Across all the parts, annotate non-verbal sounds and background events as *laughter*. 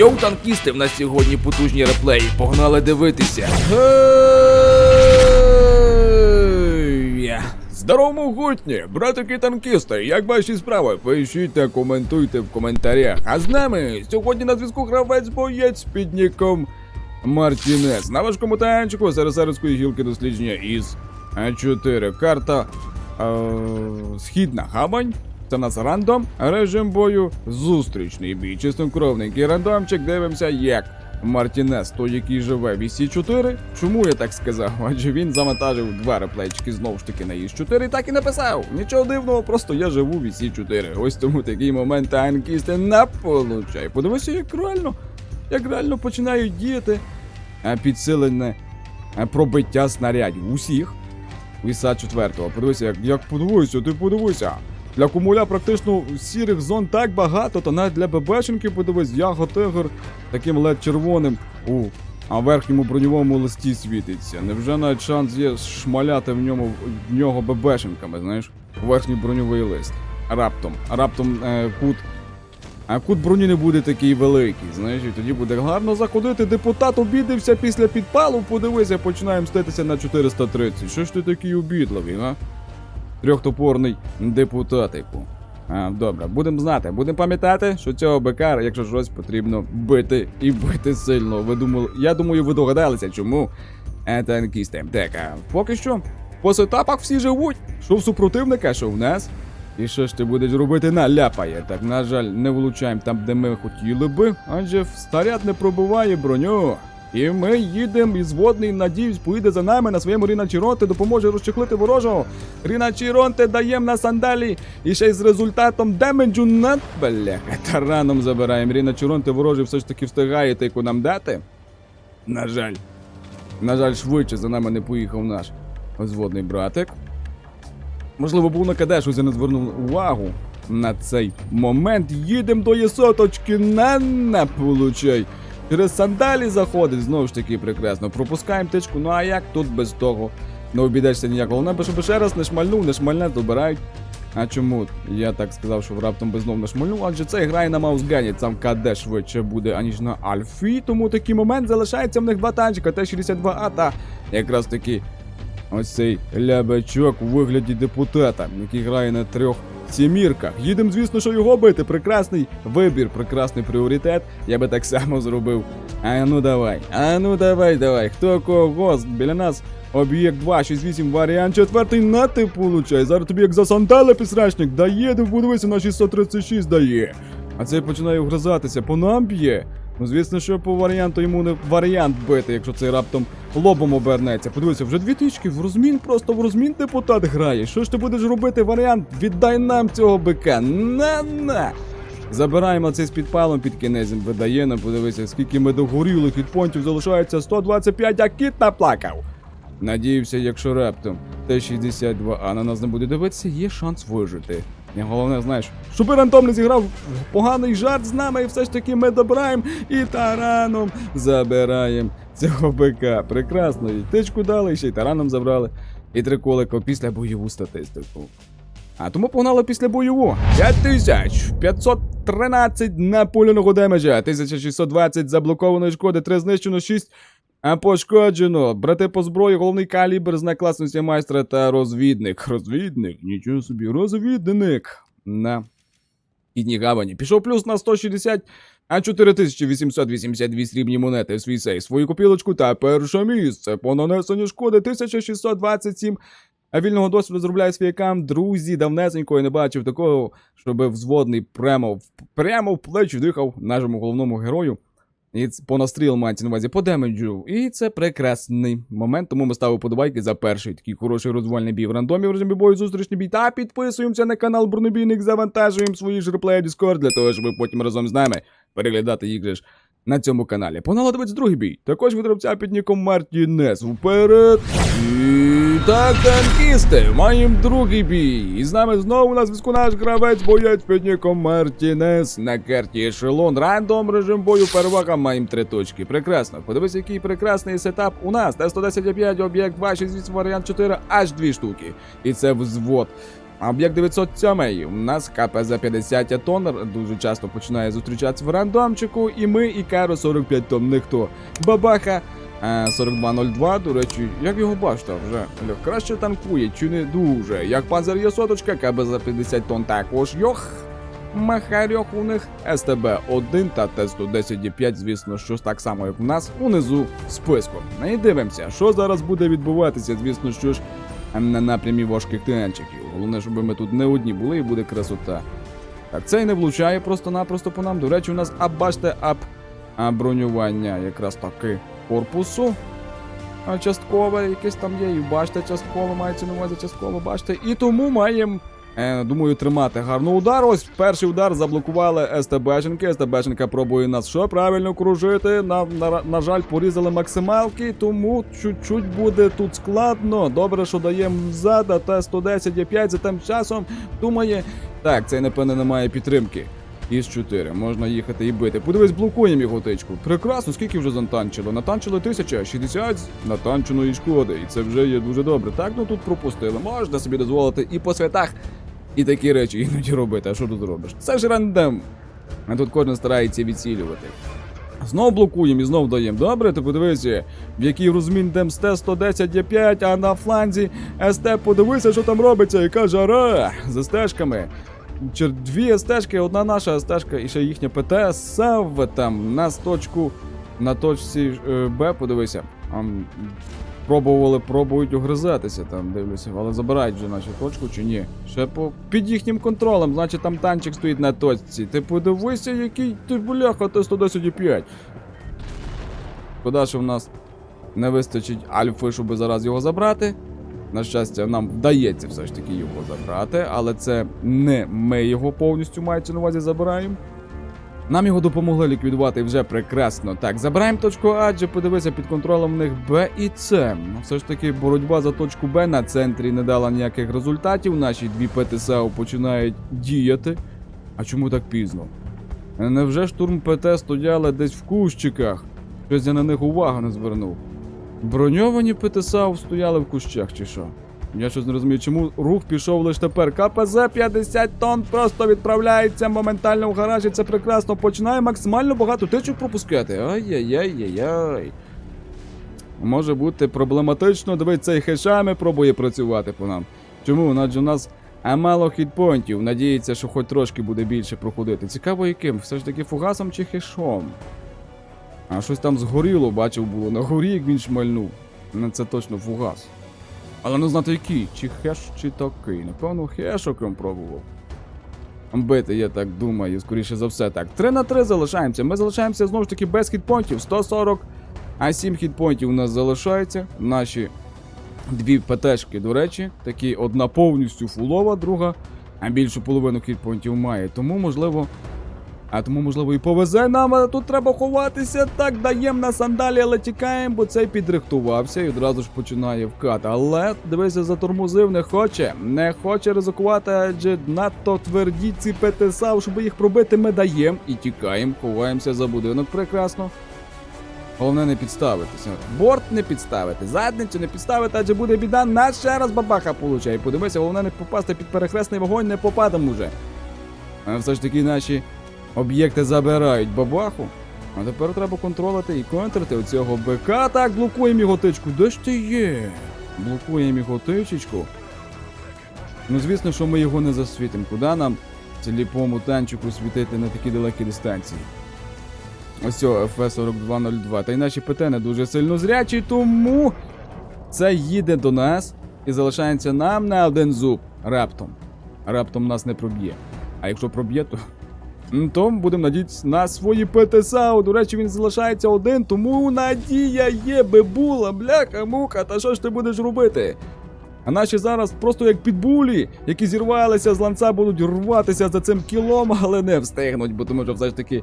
Йоу, танкісти, в нас сьогодні потужні реплеї. Погнали дивитися. Здорово, могутні! Братики танкісти, як ваші справи? Пишіть та коментуйте в коментарях. А з нами сьогодні на зв'язку гравець боєць під ніком Мартінес. На важкому танчику Сарасарської гілки дослідження із А4. Карта е, Східна Гавань. Це в нас рандом, режим бою, зустрічний бій. Чистокровненький рандомчик. Дивимося, як Мартінес, той, який живе в ІС-4. Чому я так сказав? *laughs* Адже він завантажив два реплейчики знову ж таки на ІС-4 і так і написав. Нічого дивного, просто я живу в ІС-4. Ось тому такий момент танкісти не получай. Подивися, як реально, як реально починають діяти е, підсилене е, пробиття снарядів. Усіх. Віса 4 Подивися, як, як подивися, ти подивися. Для кумуля практично сірих зон так багато, то навіть для ББшенки подивись, яго тигр таким лед червоним у а верхньому броньовому листі світиться. Невже навіть шанс є шмаляти в ньому в нього ББшенками, знаєш? Верхній броньовий лист. Раптом. Раптом е, кут. А кут броні не буде такий великий, знаєш, і тоді буде гарно заходити. Депутат обідився після підпалу. Подивися, починає мститися на 430. Що ж ти такий обідливий, а? Трьохтопорний депутатику. А, добре, будемо знати, будемо пам'ятати, що цього бика, якщо щось потрібно бити і бити сильно. Ви думали, я думаю, ви догадалися, чому Е, танкісти. Так, а поки що по сетапах всі живуть. Що в супротивника, що в нас. І що ж ти будеш робити наляпає? Так, на жаль, не влучаємо там, де ми хотіли би, адже снаряд не пробиває броню. І ми їдемо, і зводний, надіюсь, поїде за нами на своєму Ріна Чіронте, допоможе розчехлити ворожого. Ріна Чіронте даємо на сандалі. І ще й з результатом демеджу на бляха. Тараном забираємо. Ріна Чіронте ворожий все ж таки встигає тайку нам дати. На жаль. На жаль, швидше за нами не поїхав наш зводний братик. Можливо, був на КД, щось я не звернув увагу на цей момент. Їдемо до Єсоточки, на на получай. Через сандалі заходить, знову ж таки прекрасно. Пропускаємо тичку, ну а як тут без того? Не обійдешся ніяк. Головне, щоб ще раз не шмальнув, не шмальне, добирають. А чому? Я так сказав, що раптом би знов не шмальнув, адже це грає на маусгані, там КД швидше буде, аніж на Альфі, тому такий момент залишається в них два танчика, Т-62А та якраз таки Ось цей лябачок у вигляді депутата, який грає на трьох сімірках. Їдемо, звісно, що його бити. Прекрасний вибір, прекрасний пріоритет. Я би так само зробив. А ну давай, а ну давай, давай. Хто кого? Біля нас об'єкт 2, 68, варіант четвертий, на ти получай. Зараз тобі як засантали пісрачник, дає, подивися на 636 дає. А цей починає вгризатися, по нам б'є. Ну, звісно, що по варіанту йому не варіант бити, якщо цей раптом лобом обернеться. Подивися, вже дві тички в розмін, просто в розмін депутат грає. Що ж ти будеш робити? Варіант? Віддай нам цього бика. На-на! Забираємо цей з підпалом під кінець, видає нам, подивися, скільки ми догорілих від понтів залишається 125, а кіт наплакав. Надіюся, якщо раптом Т-62, а на нас не буде дивитися, є шанс вижити. І головне, знаєш, щоб рандом не зіграв поганий жарт з нами, і все ж таки ми добираємо і тараном забираємо цього бика. Прекрасно, і тичку дали, і ще й тараном забрали. І три колика після бойову статистику. А тому погнали після бойову. 5513 наполяного демеджа, 1620 заблокованої шкоди, 3 знищено, 6 а пошкоджено. Брати по зброї, головний калібр, знак класності майстра та розвідник. Розвідник, нічого собі, розвідник. На Підній гавані. Пішов плюс на 160, а 4882 срібні монети в свій сейф, свою копілочку та перше місце по нанесенню шкоди 1627. А вільного досвіду зробляє аккаунт. Друзі, давнесенько я не бачив такого, щоб взводний прямо прямо в плечі дихав нашому головному герою. І ц- по настріл мається на увазі по демеджу. І це прекрасний момент, тому ми ставимо подобайки за перший такий хороший розвальний бій в рандомі в режимі бою, зустрічний бій. Та підписуємося на канал Бронебійник, завантажуємо свої ж реплеї Discord для того, щоб потім разом з нами переглядати же ж на цьому каналі. Погнали дивитися другий бій. Також від гравця під ніком Мартінес. Вперед! І так, танкісти, маємо другий бій. І з нами знову на зв'язку наш гравець боєць під ніком Мартінес на карті ешелон. Рандом режим бою перевага маємо три точки. Прекрасно. Подивись, який прекрасний сетап у нас. Т-110 об'єкт 2, 68 варіант 4, аж дві штуки. І це взвод. Об'єкт 907, у нас КПЗ 50 тонн, дуже часто починає зустрічатися в рандомчику, і ми, і Каро 45 тонн, ніхто. Бабаха 4202, до речі, як його бачите, вже краще танкує, чи не дуже. Як панзер є соточка, КБЗ 50 тонн також йох. Махарьох у них СТБ-1 та Т-110Д5, звісно, що так само, як у нас, унизу списку. Ну І дивимося, що зараз буде відбуватися, звісно, що ж на напрямі важких танчиків. Головне, щоб ми тут не одні були і буде красота. Так, цей не влучає просто-напросто по нам. До речі, у нас, а бачите, ап бронювання якраз таки корпусу. Часткове якесь там є, і бачите, частково мається на увазі частково, бачите. І тому маємо, е, думаю, тримати гарно удар. Ось перший удар заблокували СТБшенки. СТБшенка пробує нас що правильно кружити. На, на, на жаль, порізали максималки, тому чуть-чуть буде тут складно. Добре, що даємо взад, а Т-110 є 5 за тим часом. Думає, так, цей, напевне, не має підтримки. Із 4, можна їхати і бити. Подивись, блокуємо його тичку. Прекрасно, скільки вже зантанчило? Натанчило 1060 натанченої шкоди. І це вже є дуже добре. Так, ну тут пропустили. Можна собі дозволити і по святах, і такі речі іноді робити. А що тут зробиш? Це ж рандом. А тут кожен старається відцілювати. Знов блокуємо і знов даємо. Добре, ти подивися, в який розмін дем СТ 110 є 5, а на фланзі СТ подивися, що там робиться, яка жара за стежками. Дві стежки, одна наша стежка і ще їхня ПТ САВ там на точку на точці е, Б, подивися. Пробували, пробують огризатися там, дивлюся, але забирають вже нашу точку чи ні. Ще по під їхнім контролем, значить там танчик стоїть на точці. Ти подивися, який ти бляха, Т-110,5. Шкода, що в нас не вистачить альфи, щоб зараз його забрати. На щастя, нам вдається все ж таки його забрати, але це не ми його повністю мається на увазі забираємо. Нам його допомогли ліквідувати вже прекрасно. Так, забираємо точку А, адже подивися, під контролем в них Б і С. Ну, все ж таки, боротьба за точку Б на центрі не дала ніяких результатів. Наші дві ПТСАУ починають діяти. А чому так пізно? Невже штурм ПТ стояли десь в кущиках? Щось я на них увагу не звернув. Броньовані ПТСАУ стояли в кущах чи що? Я щось не розумію, чому рух пішов лише тепер. КПЗ 50 тонн просто відправляється моментально в гаражі. Це прекрасно. Починає максимально багато тичок пропускати. Ай-яй-яй-яй-яй. Може бути проблематично. Дивись, цей хешами пробує працювати по нам. Чому? Адже у нас мало хітпойнтів. Надіється, що хоч трошки буде більше проходити. Цікаво яким? Все ж таки фугасом чи хешом? А щось там згоріло, бачив було на горі, як він шмальнув. Ну це точно фугас. Але не знати який, чи хеш, чи такий. Напевно, хешоком пробував. Бити, я так думаю, скоріше за все так. 3 на 3 залишаємося. Ми залишаємося знову ж таки без хітпойнтів. 140, а 7 хітпойнтів у нас залишається. Наші дві ПТшки, до речі, такі одна повністю фулова, друга, а більшу половину хітпойнтів має. Тому, можливо. А тому, можливо, і повезе нам, але тут треба ховатися. Так, даємо на сандалі, але тікаємо, бо цей підрихтувався і одразу ж починає вкат. Але дивися, затормозив, не хоче. Не хоче ризикувати, адже надто тверді ці ПТСА, щоб їх пробити, ми даємо і тікаємо, ховаємося за будинок. Прекрасно. Головне не підставитися. Борт не підставити, задницю не підставити, адже буде біда, нас ще раз бабаха получає. Подивися, головне не попасти під перехресний вогонь, не попадемо вже. А все ж таки наші об'єкти забирають бабаху. А тепер треба контролити і контрити оцього БК. Так, блокуємо його тичку. Де ж ти є? Блокуємо його тичечку. Ну, звісно, що ми його не засвітимо. Куди нам сліпому танчику світити на такі далекі дистанції? Ось о, ФС-4202. Та й наші ПТ не дуже сильно зрячі, тому це їде до нас і залишається нам на один зуб. Раптом. Раптом нас не проб'є. А якщо проб'є, то. То будемо надіятися на свої ПТСАУ. До речі, він залишається один, тому надія є, бебула, бляха, мука, та що ж ти будеш робити? А наші зараз просто як підбулі, які зірвалися з ланца, будуть рватися за цим кілом, але не встигнуть, бо тому що все ж таки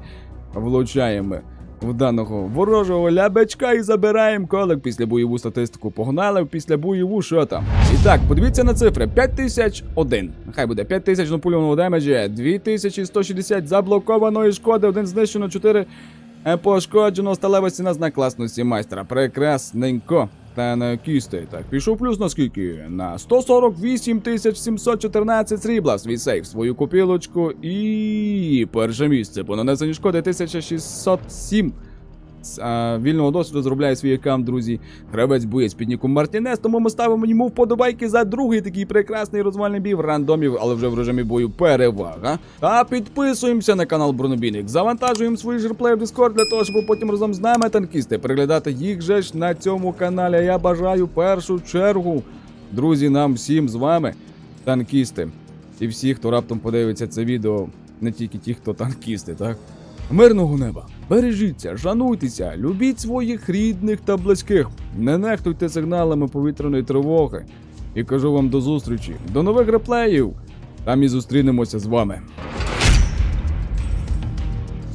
влучаємо в даного ворожого лябечка і забираємо колик після бойову статистику. Погнали після бойову, що там. І так, подивіться на цифри: 5001. Нехай буде 5000 напульованого демеджі, 2160 заблокованої шкоди, один знищено, 4 е, пошкоджено, сталева ціна знак класності майстра. Прекрасненько. Танкісти. Так, пішов плюс на скільки? На 148 714 срібла свій сейф, свою купілочку і перше місце по нанесенню шкоди 1607. Вільного досвіду зробляє свій аккаунт, друзі. Гравець боєць під ніком Мартінес, тому ми ставимо йому вподобайки за другий такий прекрасний розвальний бій в рандомів, але вже в режимі бою перевага. А підписуємося на канал Бронобійник, завантажуємо свої жерплеї в Discord для того, щоб потім разом з нами танкісти переглядати їх же ж на цьому каналі. Я бажаю першу чергу, друзі, нам всім з вами, танкісти. І всі, хто раптом подивиться це відео, не тільки ті, хто танкісти, так? Мирного неба! Бережіться, шануйтеся, любіть своїх рідних та близьких, не нехтуйте сигналами повітряної тривоги. І кажу вам до зустрічі, до нових реплеїв. Там і зустрінемося з вами.